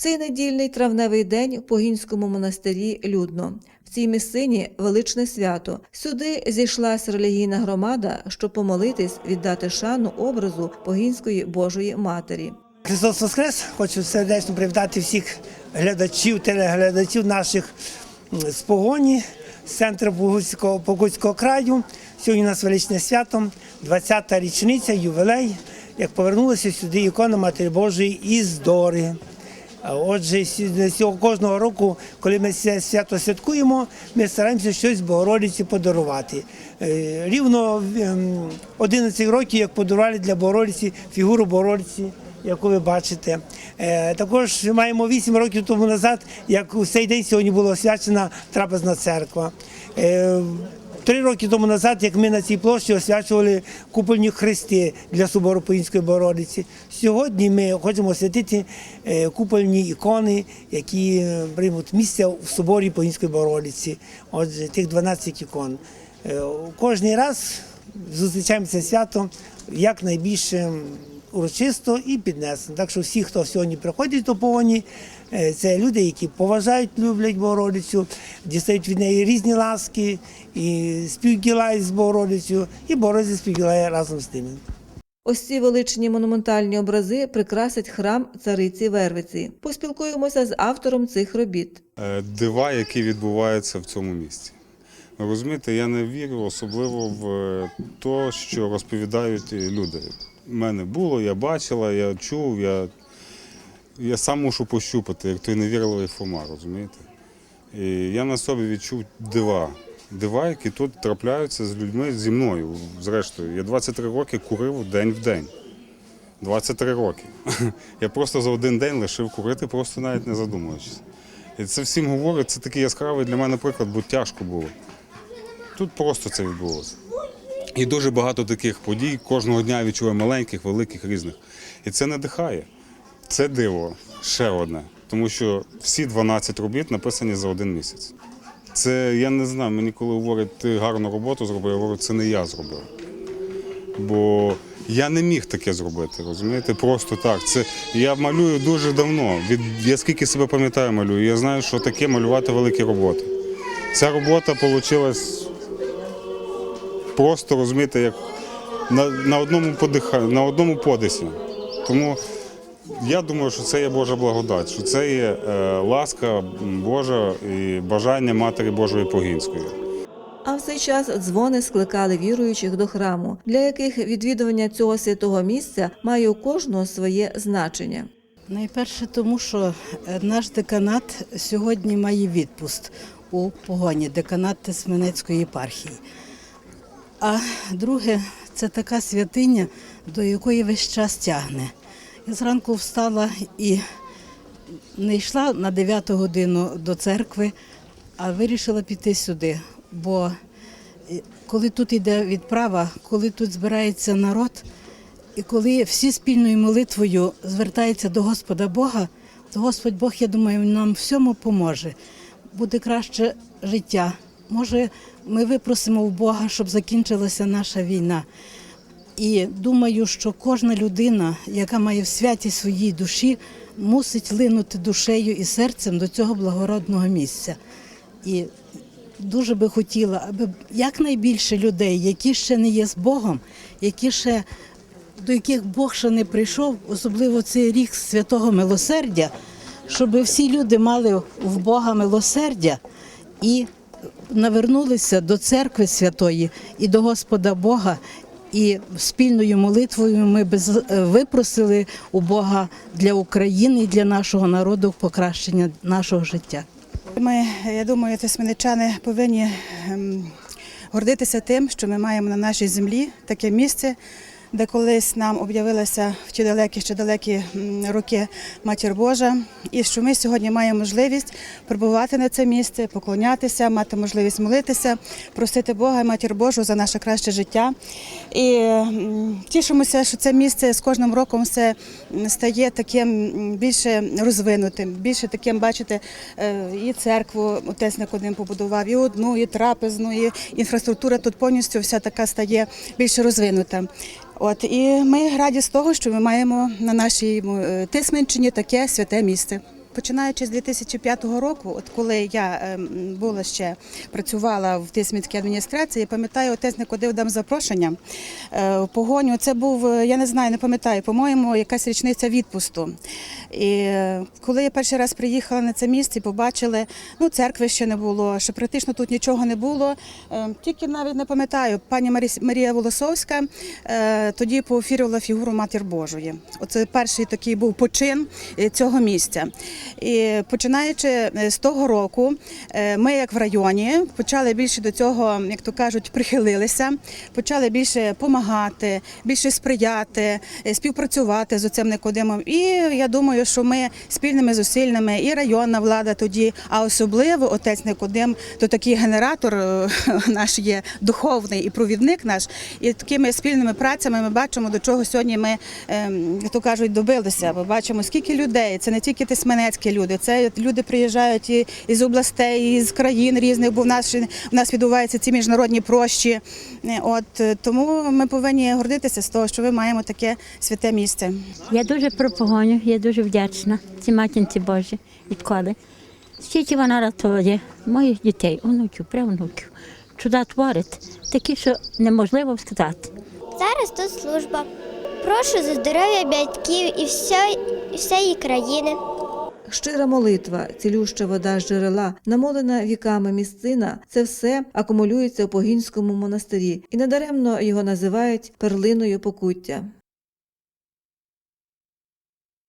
Цей недільний травневий день в Погінському монастирі людно. В цій місцині величне свято. Сюди зійшлась релігійна громада, щоб помолитись, віддати шану образу Погінської Божої Матері. Христос Воскрес! Хочу сердечно привітати всіх глядачів, телеглядачів наших з погоні з центру Погуцького, Погуцького краю. Сьогодні у нас величне свято, 20-та річниця, ювілей, як повернулася сюди ікона Матері Божої із Дори. Отже, сі- цього кожного року, коли ми це свято святкуємо, ми стараємося щось Богородиці подарувати. Е, Рівно ем, 11 років, як подарували для Богородиці фігуру Богородиці, яку ви бачите. Е, Також маємо 8 років тому назад, як у цей день сьогодні була освячена трапезна церква. Три роки тому назад, як ми на цій площі освячували купольні хрести для собору Поїнської Богородиці. Сьогодні ми хочемо освятити е, купольні ікони, які е, приймуть місце в соборі Поїнської Богородиці. Отже, тих 12 ікон. Е, Кожний раз зустрічаємо це свято якнайбільше урочисто і піднесено. Так що всі, хто сьогодні приходять до повоні, е, це люди, які поважають, люблять Богородицю, дістають від неї різні ласки, і співділають з Богородицю, і Богородиця співділає разом з ними. Ось ці величні монументальні образи прикрасять храм цариці Вервиці. Поспілкуємося з автором цих робіт. е, дива, які відбуваються в цьому місці. Розумієте, я не вірю особливо в е, те, що розповідають люди. У мене було, я бачила, я чув, я, я сам мушу пощупати, як той невірливий Фома, розумієте? І я на собі відчув дива. Дива, які тут трапляються з людьми зі мною. Зрештою, я 23 роки курив день в день. 23 роки. Я просто за один день лишив курити, просто навіть не задумуючись. І це всім говорить, це такий яскравий для мене приклад, бо тяжко було. Тут просто це відбулося. І дуже багато таких подій кожного дня відчуваю маленьких, великих, різних. І це надихає. Це диво ще одне. Тому що всі 12 робіт написані за один місяць. Це я не знаю, мені коли говорять, ти гарну роботу зробив, я говорю, це не я зробив. Бо я не міг таке зробити, розумієте? Просто так. Це я малюю дуже давно. Від я скільки себе пам'ятаю, малюю. Я знаю, що таке малювати великі роботи. Ця робота вийшла просто розумієте, як на, на одному подиха, на одному подисі. Тому я думаю, що це є Божа благодать, що це є е, ласка Божа і бажання Матері Божої Погінської. А в цей час дзвони скликали віруючих до храму, для яких відвідування цього святого місця має у кожного своє значення. Найперше, тому що е, наш деканат сьогодні має відпуст у погоні, деканат Тисменецької єпархії. А друге, це така святиня, до якої весь час тягне. Зранку встала і не йшла на 9 годину до церкви, а вирішила піти сюди. Бо е, коли тут йде відправа, коли тут збирається народ, і коли всі спільною молитвою звертаються до Господа Бога, то Господь Бог, я думаю, нам всьому поможе. Буде краще життя. Може, ми випросимо в Бога, щоб закінчилася наша війна. І думаю, що кожна людина, яка має в святі своїй душі, мусить линути душею і серцем до цього благородного місця. І дуже би хотіла, аби якнайбільше людей, які ще не є з Богом, які ще до яких Бог ще не прийшов, особливо цей рік святого милосердя, щоб всі люди мали в Бога милосердя і навернулися до церкви святої і до Господа Бога. І спільною молитвою ми е, випросили у Бога для України і для нашого народу покращення нашого життя. Ми, я думаю, тисменичани повинні ем, гордитися тим, що ми маємо на нашій землі таке місце, де колись нам об'явилася в ті далекі, ще далекі роки Матір Божа, і що ми сьогодні маємо можливість прибувати на це місце, поклонятися, мати можливість молитися, просити Бога і Матір Божу за наше краще життя. І тішимося, що це місце з кожним роком все стає таким більше розвинутим, більше таким, бачите, е, і церкву отець Никодим побудував, і одну, і трапезну, і інфраструктура тут повністю вся така стає більше розвинута. От і ми раді з того, що ми маємо на нашій е, Тисменщині таке святе місце. Починаючи з 2005 року, от коли я ем, була ще працювала в Тисмінській адміністрації, пам'ятаю, отець Никодив дам запрошення е, в погоню. Це був, е, я не знаю, не пам'ятаю, по-моєму, якась річниця відпусту. І е, коли я перший раз приїхала на це місце, побачили, ну церкви ще не було, що практично тут нічого не було. Тільки навіть не пам'ятаю, пані Марі- Марія Волосовська тоді поофірювала фігуру Матір Божої. Оце перший такий був почин цього місця. І починаючи е, з того року, е, ми, як в районі, почали більше до цього, як то кажуть, прихилилися, почали більше допомагати, більше сприяти, е, співпрацювати з оцим Никодимом. І я думаю, що ми спільними зусиллями, і районна влада тоді, а особливо отець Никодим, то такий генератор наш є духовний і провідник наш. І такими спільними працями ми бачимо, до чого сьогодні ми, ем, то кажуть, добилися. Ми бачимо, скільки людей. Це не тільки тисменецькі люди, це люди приїжджають і із областей, і з країн різних, бо в нас в нас відбуваються ці міжнародні прощі. Е, От е, тому ми повинні гордитися з того, що ми маємо таке святе місце. Я дуже про погоню, я дуже вдячна цій матінці Божій відколи. Скільки вона рятує моїх дітей, онуків, правнуків. Чуда творить, такі, що неможливо сказати. Зараз тут служба. Прошу за здоров'я батьків і всієї країни. Щира молитва, цілюща вода з джерела, намолена віками місцина це все акумулюється у Погінському монастирі, і недаремно його називають перлиною покуття.